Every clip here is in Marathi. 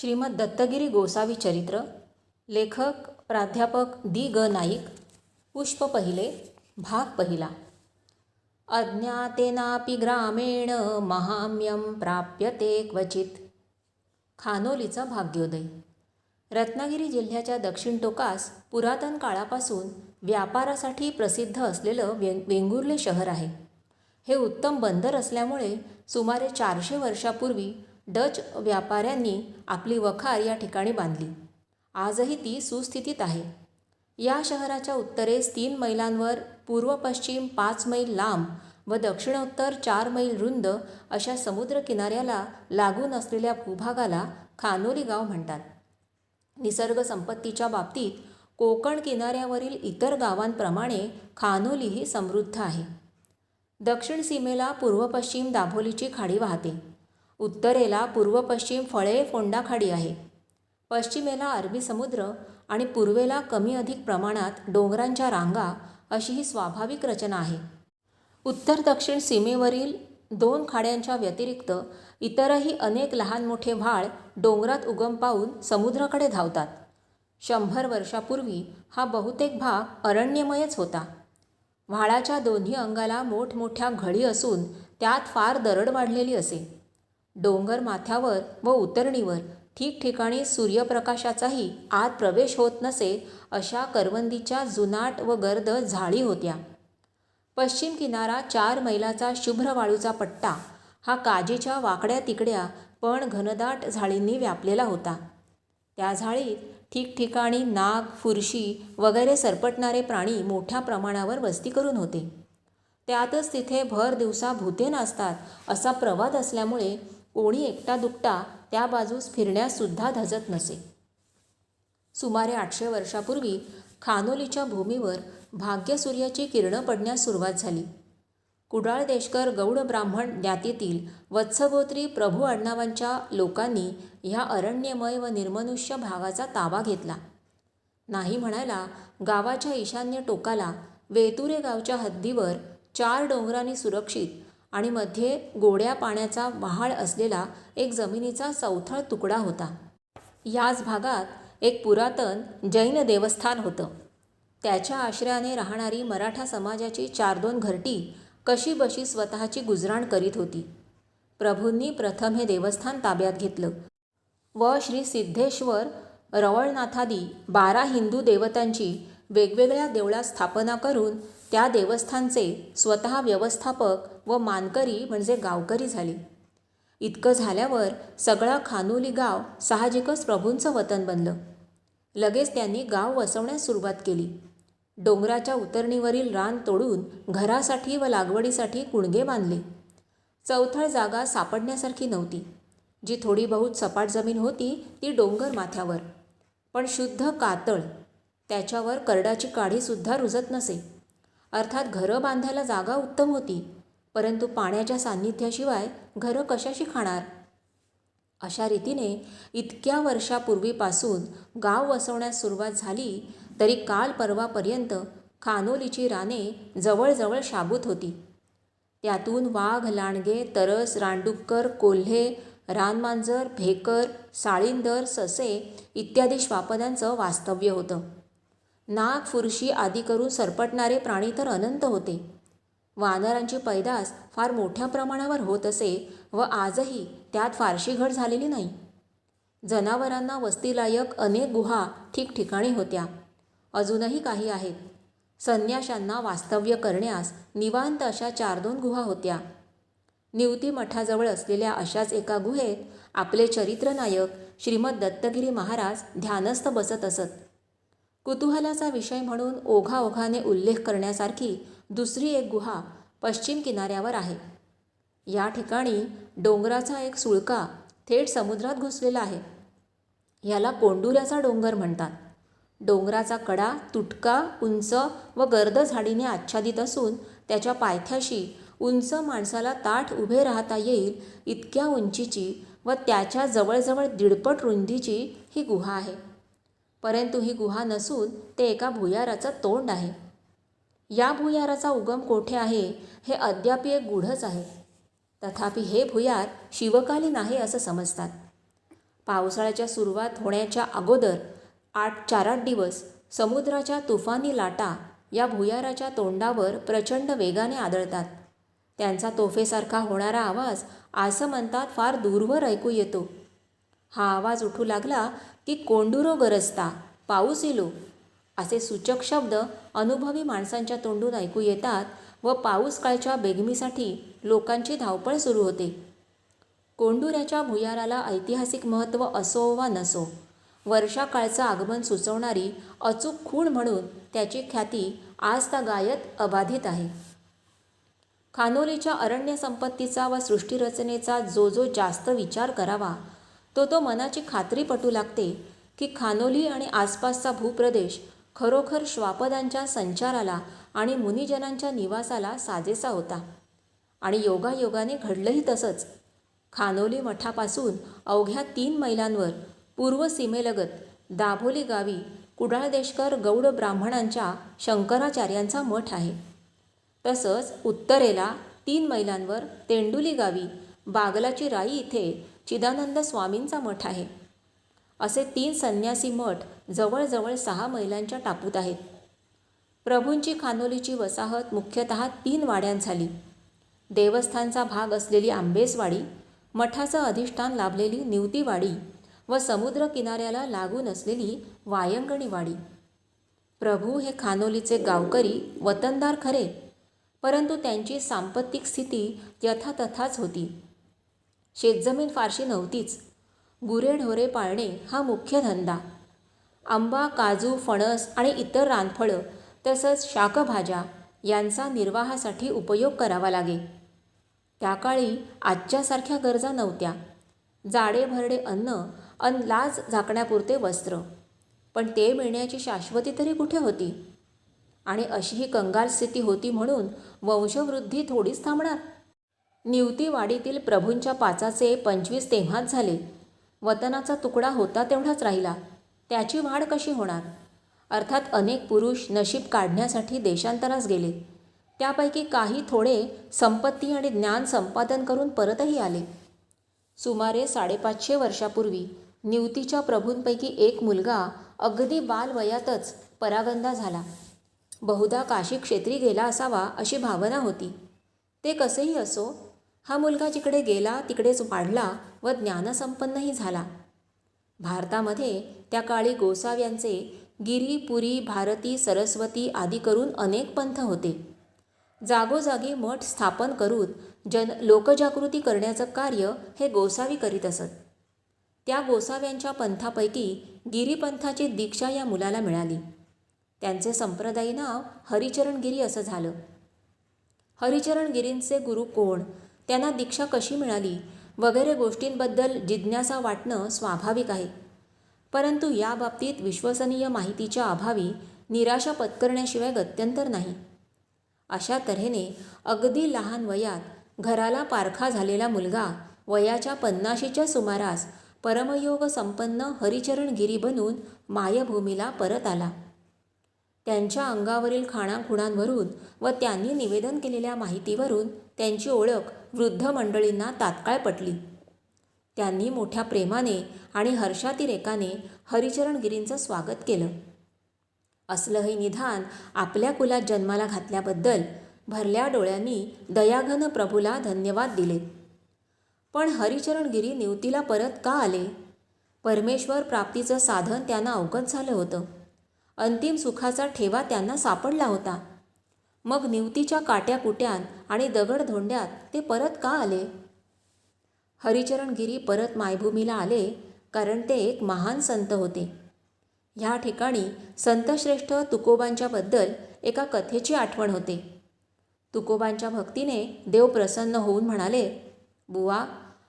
श्रीमद दत्तगिरी गोसावी चरित्र लेखक प्राध्यापक दी ग नाईक पुष्प पहिले भाग पहिला. अज्ञातेनापि ग्रामेण महाम्यं प्राप्यते क्वचित. खानोलीचा भाग्योदय. रत्नागिरी जिल्ह्याच्या दक्षिण टोकास पुरातन काळापासून व्यापारासाठी प्रसिद्ध असलेलं वे वेंगुर्ले शहर आहे. हे उत्तम बंदर असल्यामुळे सुमारे चारशे वर्षापूर्वी डच व्यापाऱ्यांनी आपली वखार या ठिकाणी बांधली. आजही ती सुस्थितीत आहे. या शहराच्या उत्तरेस तीन मैलांवर पूर्व पश्चिम पाच मैल लांब व दक्षिणोत्तर चार मैल रुंद अशा समुद्रकिनाऱ्याला लागून असलेल्या भूभागाला खानोली गाव म्हणतात. निसर्ग संपत्तीच्या बाबतीत कोकण किनाऱ्यावरील इतर गावांप्रमाणे खानोली ही समृद्ध आहे. दक्षिण सीमेला पूर्व पश्चिम दाभोलीची खाडी वाहते. उत्तरेला पूर्व पश्चिम फळे फोंडा खाडी आहे. पश्चिमेला अरबी समुद्र आणि पूर्वेला कमी अधिक प्रमाणात डोंगरांच्या रांगा अशी ही स्वाभाविक रचना आहे. उत्तर दक्षिण सीमेवरील दोन खाड्यांच्या व्यतिरिक्त इतरही अनेक लहान मोठे व्हाळ डोंगरात उगम पावून समुद्राकडे धावतात. शंभर वर्षापूर्वी हा बहुतेक भाग अरण्यमयच होता. व्हाळाच्या दोन्ही अंगाला मोठमोठ्या घडी असून त्यात फार दरड वाढलेली असे. डोंगर माथ्यावर व उतरणीवर ठिकठिकाणी सूर्यप्रकाशाचाही आत प्रवेश होत नसे अशा करवंदीच्या जुनाट व गर्द झाडी होत्या. पश्चिम किनारा चार मैलाचा शुभ्र वाळूचा पट्टा हा काजेच्या वाकड्या तिकड्या पण घनदाट झाडींनी व्यापलेला होता. त्या झाडीत ठिकठिकाणी नाग फुरशी वगैरे सरपटणारे प्राणी मोठ्या प्रमाणावर वस्ती करून होते. त्यातच तिथे भर दिवसा भूते नाचतात असा प्रवाद असल्यामुळे कोणी एकटा दुकटा त्या बाजूस फिरण्याससुद्धा धजत नसे. सुमारे आठशे वर्षापूर्वी खानोलीच्या भूमीवर भाग्यसूर्याची किरणं पडण्यास सुरुवात झाली. कुडाळ देशकर गौड ब्राह्मण ज्ञातीतील वत्सगोत्री प्रभू अण्णावांच्या लोकांनी ह्या अरण्यमय व निर्मनुष्य भागाचा ताबा घेतला. नाही म्हणायला गावाच्या ईशान्य टोकाला वेतुरे गावच्या हद्दीवर चार डोंगरांनी सुरक्षित आणि मध्ये गोड्या पाण्याचा वहाळ असलेला एक जमिनीचा चौथळ तुकडा होता. याच भागात एक पुरातन जैन देवस्थान होतं. त्याच्या आश्रयाने राहणारी मराठा समाजाची चार दोन घरटी कशी बशी स्वतःची गुजराण करीत होती. प्रभूंनी प्रथम हे देवस्थान ताब्यात घेतलं. व श्री सिद्धेश्वर रवळनाथादी बारा हिंदू देवतांची वेगवेगळ्या देवळात स्थापना करून त्या देवस्थानचे स्वतः व्यवस्थापक व मानकरी म्हणजे गावकरी झाले. इतकं झाल्यावर सगळा खानोली गाव साहजिकच प्रभूंचं वतन बनलं. लगेच त्यांनी गाव वसवण्यास सुरुवात केली. डोंगराच्या उतरणीवरील रान तोडून घरासाठी व लागवडीसाठी कुणगे बांधले. चौथळ जागा सापडण्यासारखी नव्हती. जी थोडी बहुत सपाट जमीन होती ती डोंगर माथ्यावर. पण शुद्ध कातळ त्याच्यावर करडाची काढीसुद्धा रुजत नसे. अर्थात घरं बांधायला जागा उत्तम होती परंतु पाण्याच्या सान्निध्याशिवाय घरं कशाशी खाणार? अशा रीतीने इतक्या वर्षापूर्वीपासून गाव वसवण्यास सुरुवात झाली तरी काल परवापर्यंत खानोलीची राने जवळजवळ शाबूत होती. त्यातून वाघ लांडगे तरस रानडुक्कर कोल्हे रानमांजर भेकर साळींदर ससे इत्यादी श्वापदांचं वास्तव्य होतं. नाग फुरशी आदी करून सरपटणारे प्राणी तर अनंत होते. वानरांची पैदास फार मोठ्या प्रमाणावर होत असे व आजही त्यात फारशी घट झालेली नाही. जनावरांना वस्तीलायक अनेक गुहा ठिकठिकाणी होत्या. अजूनही काही आहेत. संन्याशांना वास्तव्य करण्यास निवांत अशा चार दोन गुहा होत्या. निवती मठाजवळ असलेल्या अशाच एका गुहेत आपले चरित्रनायक श्रीमद दत्तगिरी महाराज ध्यानस्थ बसत असत. कुतूहलाचा विषय म्हणून ओघाओघाने उल्लेख करण्यासारखी दुसरी एक गुहा पश्चिम किनाऱ्यावर आहे. या ठिकाणी डोंगराचा एक सुळका थेट समुद्रात घुसलेला आहे. याला कोंडुऱ्याचा डोंगर म्हणतात. डोंगराचा कडा तुटका उंच व गर्द झाडीने आच्छादित असून त्याच्या पायथ्याशी उंच माणसाला ताठ उभे राहता येईल इतक्या उंचीची व त्याच्या जवळजवळ दीडपट रुंदीची ही गुहा आहे. परंतु ही गुहा नसून ते एका भुयाराचं तोंड आहे. या भुयाराचा उगम कोठे आहे हे अद्याप एक गूढच आहे. तथापि हे भुयार शिवकालीन आहे असं समजतात. पावसाळ्याच्या सुरुवात होण्याच्या अगोदर आठ चार आठ दिवस समुद्राच्या तुफानी लाटा या भुयाराच्या तोंडावर प्रचंड वेगाने आदळतात. त्यांचा तोफेसारखा होणारा आवाज असं म्हणतात फार दूरवर ऐकू येतो. हा आवाज उठू लागला की कोंडुरो गरजता पाऊस इलो. असे सूचक शब्द अनुभवी माणसांच्या तोंडून ऐकू येतात व पाऊस काळच्या बेगमीसाठी लोकांची धावपळ सुरू होते. कोंडुऱ्याच्या भुयाराला ऐतिहासिक महत्त्व असो वा नसो वर्षाकाळचं आगमन सुचवणारी अचूक खूण म्हणून त्याची ख्याती आज गायत अबाधित आहे. खानोलीच्या अरण्य संपत्तीचा व सृष्टीरचनेचा जो जो जास्त विचार करावा तो तो मनाची खात्री पटू लागते की खानोली आणि आसपासचा भूप्रदेश खरोखर श्वापदांच्या संचाराला आणि मुनिजनांच्या निवासाला साजेसा होता. आणि योगायोगाने घडलंही तसंच. खानोली मठापासून अवघ्या तीन मैलांवर पूर्व सीमेलगत दाभोली गावी कुडाळदेशकर गौड ब्राह्मणांच्या शंकराचार्यांचा मठ आहे. तसंच उत्तरेला तीन मैलांवर तेंडुली गावी बागलाची राई इथे चिदानंद स्वामींचा मठ आहे. असे तीन संन्यासी मठ जवळजवळ सहा मैलांच्या टापूत आहेत. प्रभूंची खानोलीची वसाहत मुख्यतः तीन वाड्यांत झाली. देवस्थानचा भाग असलेली आंबेसवाडी मठाचं अधिष्ठान लाभलेली निवतीवाडी व समुद्र किनाऱ्याला लागून असलेली वायंगणीवाडी. प्रभू हे खानोलीचे गावकरी वतनदार खरे परंतु त्यांची सांपत्तिक स्थिती यथातथाच होती. शेतजमीन फारशी नव्हतीच. गुरेढोरे पाळणे हा मुख्य धंदा. आंबा काजू फणस आणि इतर रानफळं तसंच शाकभाज्या यांचा निर्वाहासाठी उपयोग करावा लागे. त्या काळी आजच्यासारख्या गरजा नव्हत्या. जाडे भरडे अन्न अन लाज झाकण्यापुरते वस्त्र. पण ते मिळण्याची शाश्वती तरी कुठे होती? आणि अशी ही कंगाल स्थिती होती म्हणून वंशवृद्धी थोडीच थांबणार? निवतीवाडीतील प्रभूंच्या पाचाचे पंचवीस तेव्हाच झाले. वतनाचा तुकडा होता तेवढाच राहिला. त्याची वाढ कशी होणार? अर्थात अनेक पुरुष नशीब काढण्यासाठी देशांतरास गेले. त्यापैकी काही थोडे संपत्ती आणि ज्ञान संपादन करून परतही आले. सुमारे साडेपाचशे वर्षापूर्वी निवतीच्या प्रभूंपैकी एक मुलगा अगदी बालवयातच परागंदा झाला. बहुधा काशी क्षेत्री गेला असावा अशी भावना होती. ते कसेही असो हा मुलगा जिकडे गेला तिकडेच वाढला व ज्ञानसंपन्नही झाला. भारतामध्ये त्या काळी गोसाव्यांचे गिरी पुरी भारती सरस्वती आदी करून अनेक पंथ होते. जागोजागी मठ स्थापन करून जन लोकजागृती करण्याचं कार्य हे गोसावी करीत असत. त्या गोसाव्यांच्या पंथापैकी गिरीपंथाची दीक्षा या मुलाला मिळाली. त्यांचे संप्रदायी नाव हरिचरणगिरी असं झालं. हरिचरणगिरींचे गुरु कोण? त्यांना दीक्षा कशी मिळाली? वगैरे गोष्टींबद्दल जिज्ञासा वाटणं स्वाभाविक आहे. परंतु या बाबतीत विश्वसनीय माहितीच्या अभावी निराशा पत्करण्याशिवाय गत्यंतर नाही. अशा तऱ्हेने अगदी लहान वयात घराला पारखा झालेला मुलगा वयाच्या पन्नाशीच्या सुमारास परमयोग संपन्न हरिचरणगिरी बनून मायभूमीला परत आला. त्यांच्या अंगावरील खाणाखुणांवरून व त्यांनी निवेदन केलेल्या माहितीवरून त्यांची ओळख वृद्ध मंडळींना तात्काळ पटली. त्यांनी मोठ्या प्रेमाने आणि हर्षातिरेकाने हरिचरणगिरींचं स्वागत केलं. असलं हे निधान आपल्या कुलात जन्माला घातल्याबद्दल भरल्या डोळ्यांनी दयाघन प्रभूला धन्यवाद दिले. पण हरिचरणगिरी निवतीला परत का आले? परमेश्वर प्राप्तीचं साधन त्यांना अवगत झालं होतं. अंतिम सुखाचा ठेवा त्यांना सापडला होता. मग निवतीच्या काट्याकुट्यान आणि दगड धोंड्यात ते परत का आले? हरिचरणगिरी परत मायभूमीला आले कारण ते एक महान संत होते. ह्या ठिकाणी संतश्रेष्ठ तुकोबांच्याबद्दल एका कथेची आठवण होते. तुकोबांच्या भक्तीने देव प्रसन्न होऊन म्हणाले बुवा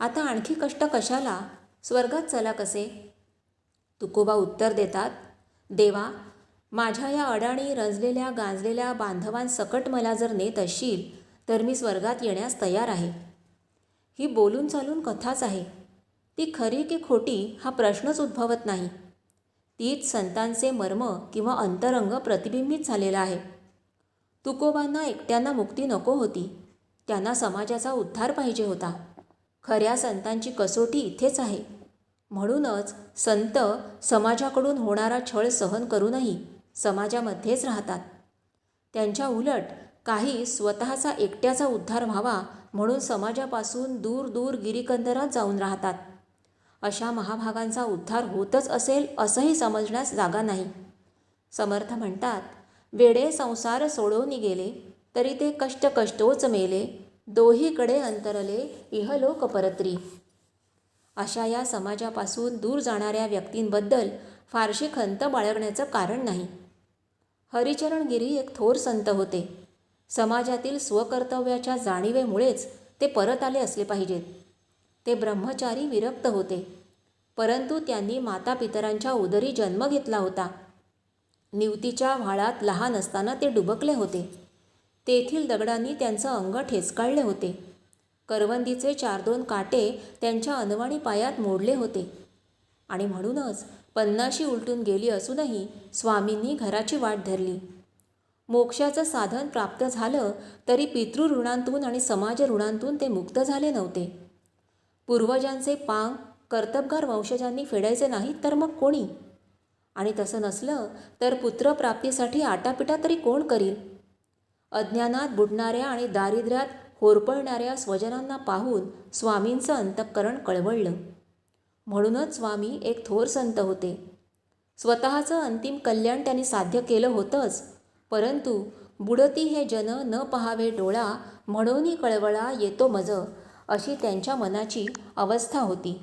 आता आणखी कष्ट कशाला? स्वर्गात चला कसे? तुकोबा उत्तर देतात देवा माझ्या या अडाणी रंजलेल्या गांजलेल्या बांधवांसकट मला जर नेत असशील तर मी स्वर्गात येण्यास तयार आहे. ही बोलून चालून कथाच आहे. ती खरी की खोटी हा प्रश्नच उद्भवत नाही. तीच संतांचे मर्म किंवा अंतरंग प्रतिबिंबित झालेला आहे. तुकोबांना एकट्यांना मुक्ती नको होती. त्यांना समाजाचा उद्धार पाहिजे होता. खऱ्या संतांची कसोटी इथेच आहे. म्हणूनच संत समाजाकडून होणारा छळ सहन करूनही समाजामध्येच राहतात. त्यांच्या उलट काही स्वतःचा एकट्याचा उद्धार व्हावा म्हणून समाजापासून दूर दूर गिरीकंदरात जाऊन राहतात. अशा महाभागांचा उद्धार होतच असेल असंही समजण्यास जागा नाही. समर्थ म्हणतात वेडे संसार सोडवून गेले तरी ते कष्ट कष्टोच मेले दोहीकडे अंतरले इहलोक परत्री. अशा या समाजापासून दूर जाणाऱ्या व्यक्तींबद्दल फारशी खंत बाळगण्याचं कारण नाही. हरिचरण गिरी एक थोर संत होते. समाजातील स्वकर्तव्याच्या जाणीवेमुळेच ते परत आले असले पाहिजेत. ते ब्रह्मचारी विरक्त होते. परंतु त्यांनी मातापितरांच्या उदरी जन्म घेतला होता. निवतीच्या व्हाळात लहान असताना ते डुबकले होते. तेथील दगडांनी त्यांचं अंग ठेचकाळले होते. करवंदीचे चार दोन काटे त्यांच्या अनवाणी पायात मोडले होते. आणि म्हणूनच पन्नाशी उलटून गेली असूनही स्वामींनी घराची वाट धरली. मोक्षाचं साधन प्राप्त झालं तरी पितृ ऋणांतून आणि समाज ऋणांतून ते मुक्त झाले नव्हते. पूर्वजांचे पांग कर्तबगार वंशजांनी फेडायचे नाहीत तर मग कोणी? आणि तसं नसलं तर पुत्रप्राप्तीसाठी आटापिटा तरी कोण करील? अज्ञानात बुडणाऱ्या आणि दारिद्र्यात होरपळणाऱ्या स्वजनांना पाहून स्वामींचं अंतःकरण कळवळलं. म्हणूनच स्वामी एक थोर संत होते. स्वतःचं अंतिम कल्याण त्यांनी साध्य केलं होतंच. परंतु बुडती हे जन न पहावे डोळा म्हणूनही कळवळा येतो मज अशी त्यांच्या मनाची अवस्था होती.